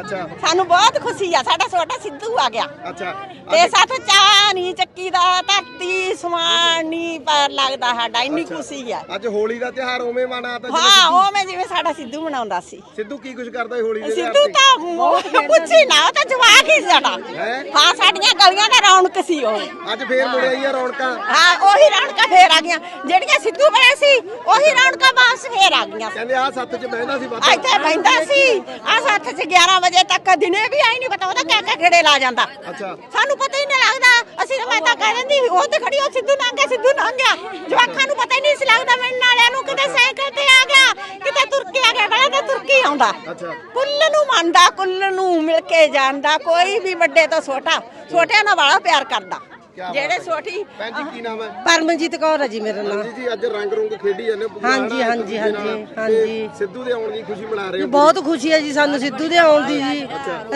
ਅੱਛਾ। ਸਾਨੂੰ ਬਹੁਤ ਖੁਸ਼ੀ ਆ ਸਾਡਾ ਛੋਟਾ ਸਿੱਧੂ ਆ ਗਿਆ। ਅੱਛਾ। ਤੇ ਸਾਥ ਚਾਹ ਨਹੀਂ ਚੱਕੀ ਦਾ ਧਰਤੀ ਸਮਾਨ ਨਹੀਂ ਪਰ ਲੱਗਦਾ ਸਾਡਾ ਇੰਨੀ ਖੁਸ਼ੀ ਆ। ਅੱਜ ਹੋਲੀ ਦਾ ਤਿਉਹਾਰ ਉਵੇਂ ਮਨਾਤਾ ਹਾਂ ਮੈਂ ਜਿਵੇਂ ਸਾਡਾ ਸਿੱਧੂ ਮਨਾਉਂਦਾ ਸੀ। ਸਿੱਧੂ ਕੀ ਕੁਝ ਕਰਦਾ ਹੋਲੀ ਦੇ ਸਿੱਧੂ ਤੇ? ਪੁੱਛੀ ਨਾ ਉਹ ਤਾਂ ਜਵਾਕ ਹੀ ਸਾਡਾ। ਹੈਂ? ਹਾਂ ਸਾਡੀਆਂ ਗਲੀਆਂ ਦਾ ਰੌਣਕ ਸੀ ਉਹ। ਅੱਜ ਫੇਰ ਮੁੜ ਆਈ ਆ ਰੌਣਕਾਂ। ਹਾਂ ਉਹੀ ਰੌਣਕਾਂ ਫੇਰ ਆ ਗਈਆਂ। ਜਿਹੜੀਆਂ ਸਿੱਧੂ ਬਣੇ ਸੀ ਉਹੀ ਰੌਣਕਾਂ ਵਾਪਸ ਫੇਰ ਆ ਗਈਆਂ। ਕਹਿੰਦੇ ਆ ਸੱਤ ਚ ਬਹਿੰਦਾ ਸੀ ਵੱਧ ਇੱਥੇ ਬੈਂਦਾ ਸੀ ਆ ਸੱਤ ਚ 11 ਵਜੇ ਤੱਕ ਦਿਨੇ ਵੀ ਆਈ ਨਹੀਂ ਪਤਾ ਉਹਦਾ ਕਿਆ ਕਿਆ ਗੇੜੇ ਲਾ ਜਾਂਦਾ। ਅੱਛਾ। ਸਾਨੂੰ ਪਤਾ ਹੀ ਨਹੀਂ ਲੱਗਦਾ ਅਸੀਂ ਤਾਂ ਮੈਂ ਤਾਂ ਕਹਿ ਦਿੰਦੀ ਉਹ ਤੇ ਖੜੀ ਉਹ ਸਿੱਧੂ ਲੰਘ ਗਿਆ ਸਿੱਧੂ ਲੰਘ ਗਿਆ। ਜਵਾਕਾਂ ਨੂੰ ਪਤਾ ਹੀ ਨਹੀਂ ਸੀ ਲੱਗਦਾ ਮਿਲਣ ਵਾਲਿਆਂ ਨੂੰ ਕਿਤੇ ਸਾਈਕਲ ਤੇ ਆ ਗਿਆ ਕਿਤੇ ਤੁਰ ਕੇ ਆ ਗਿਆ ਬੜਾ ਤਾਂ ਤੁਰ ਕੇ ਹੀ ਆਉਂਦਾ। ਅੱਛਾ। ਕੁੱਲ ਨੂੰ ਮੰਨਦਾ ਕੁੱਲ ਨੂੰ ਮਿਲ ਕੇ ਜਾਂਦਾ ਕੋਈ ਵੀ ਵੱਡੇ ਤੋਂ ਛੋਟਾ ਛੋਟਿਆਂ ਨਾਲ ਵਾਲਾ ਪਿਆਰ ਕਰਦਾ। ਬਾਤ ਜਿਹੜੇ ਹੈ। ਛੋਟੀ ਭੈਣ ਜੀ ਕੀ ਨਾਮ ਹੈ? ਪਰਮਜੀਤ ਕੌਰ ਹੈ ਜੀ ਮੇਰਾ ਨਾਮ। ਜੀ ਜੀ ਅੱਜ ਰੰਗ ਰੁੰਗ ਖੇਡੀ ਜਾਂਦੇ ਹੋ ਹਾਂਜੀ, ਬੁਲਾਣਾ ਹਾਂਜੀ, ਇੱਕ ਦੂਜੇ ਨਾਲ। ਹਾਂਜੀ, ਤੇ ਹਾਂਜੀ। ਸਿੱਧੂ ਦੇ ਆਉਣ ਦੀ ਖੁਸ਼ੀ ਮਨਾ ਰਹੇ ਹੋ? ਬਹੁਤ ਖੁਸ਼ੀ ਹੈ ਜੀ ਸਾਨੂੰ ਸਿੱਧੂ ਦੇ ਆਉਣ ਦੀ ਜੀ।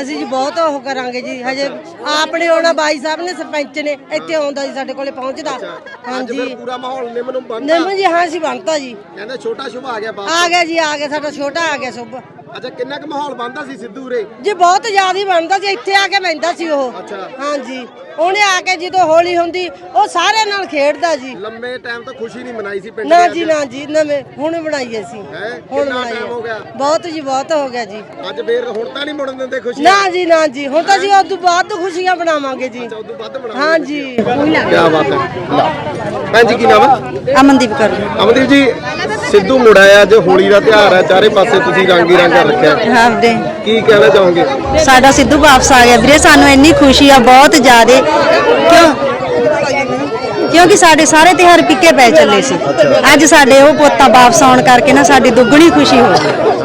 ਅਸੀਂ ਜੀ ਬਹੁਤ ਉਹ ਕਰਾਂਗੇ ਜੀ। ਹਜੇ ਆਪਣੇ ਆਉਣਾ ਬਾਈ ਸਾਹਿਬ ਨੇ ਸਰਪੰਚ ਨੇ ਇੱਥੇ ਆਉਂਦਾ ਜੀ ਸਾਡੇ ਕੋਲੇ ਪਹੁੰਚਦਾ। ਅੱਜ ਹਾਂਜੀ। ਫਿਰ ਪੂਰਾ ਮਾਹੌਲ ਨਿੰਮ ਨੂੰ ਬੰਨਦਾ ਨਿੰਮ ਜੀ ਹਾਂ ਸੀ ਬਣਤਾ ਜੀ। ਕਹਿੰਦੇ ਛੋਟਾ ਸ਼ੁਭ ਆ ਗਿਆ ਬਾਪ ਆ ਗਿਆ ਜੀ ਆ ਗਿਆ ਸਾਡਾ ਛੋਟਾ ਆ ਗਿਆ ਸੁਭ। ਅੱਛਾ ਕਿੰਨਾ ਕੁ ਮਾਹੌਲ ਬੰਦਾ ਸੀ ਸਿੱਧੂ ਰੇ ਜੀ ਬਹੁਤ ਜ਼ਿਆਦਾ ਹੀ ਬਣਦਾ ਸੀ ਇੱਥੇ ਆ ਕੇ ਬਹਿੰਦਾ ਸੀ ਉਹ। ਅੱਛਾ। ਹਾਂਜੀ। ਉਹਨੇ ਆ ਕੇ ਜਦੋਂ ਹੋਲੀ ਹੁੰਦੀ ਉਹ ਸਾਰਿਆਂ ਨਾਲ ਖੇਡਦਾ ਜੀ। ਲੰਮੇ ਟਾਈਮ ਤੋਂ ਖੁਸ਼ੀ ਨਹੀਂ ਮਨਾਈ ਸੀ ਪਿੰਡ ਨਾ ਜੀ। ਨਾ ਜੀ ਨਵੇਂ ਹੁਣ ਬਣਾਈਏ ਸੀ। ਹੈਂ? ਹੁਣ ਕਿੰਨਾ time ਹੋ ਗਿਆ? ਬਹੁਤ ਜੀ ਬਹੁਤ ਹੋ ਗਿਆ ਜੀ। ਅੱਜ ਫੇਰ ਹੁਣ ਤਾਂ ਨਹੀਂ ਮੁੜਨ ਦਿੰਦੇ ਖੁਸ਼ੀ ਨਾ ਜੀ ਨਾ ਜੀ ਹੁਣ ਤਾਂ ਜੀ ਉਦੋਂ ਬਾਅਦ ਤੋਂ ਖੁਸ਼ੀਆਂ ਬਣਾਵਾਂਗੇ ਜੀ। ਉਦੋਂ ਵੱਧ ਬਣਾਓ ਹਾਂਜੀ। ਕੀ ਬਾਤ ਹੈ। ਭੈਣ ਜੀ ਕੀ ਨਾਮ ਹੈ? ਅਮਨਦੀਪ ਕਰ ਅਮਨਦੀਪ ਜੀ ਸਿੱਧੂ ਮੁੜ ਆਇਆ ਅੱਜ ਹੋਲੀ ਦਾ ਤਿਉਹਾਰ ਹੈ ਚਾਰੇ ਪਾਸੇ ਤੁਸੀਂ ਰੰਗ ਹੀ ਰੰਗ ਰੱਖਿਆ। ਵੀਰੇ ਕੀ ਕਹਿਣਾ ਚਾਹੋਗੇ? ਸਾਡਾ ਸਿੱਧੂ ਵਾਪਸ ਆ ਗਿਆ। ਵੀਰੇ ਸਾਨੂੰ ਇੰਨੀ ਖੁਸ਼ੀ ਆ ਬਹੁਤ ਜ਼ਿਆਦੇ। ਕਿਉਂ? ਕਿਉਂਕਿ ਸਾਡੇ ਸਾਰੇ ਤਿਉਹਾਰ ਪਿੱਕੇ ਪੈ ਚੱਲੇ ਸੀ। ਅੱਜ ਸਾਡੇ ਉਹ ਪੋਤਾ ਵਾਪਸ ਆਉਣ ਕਰਕੇ ਨਾ ਸਾਡੀ ਦੁੱਗਣੀ ਖੁਸ਼ੀ ਹੋ ਗਈ।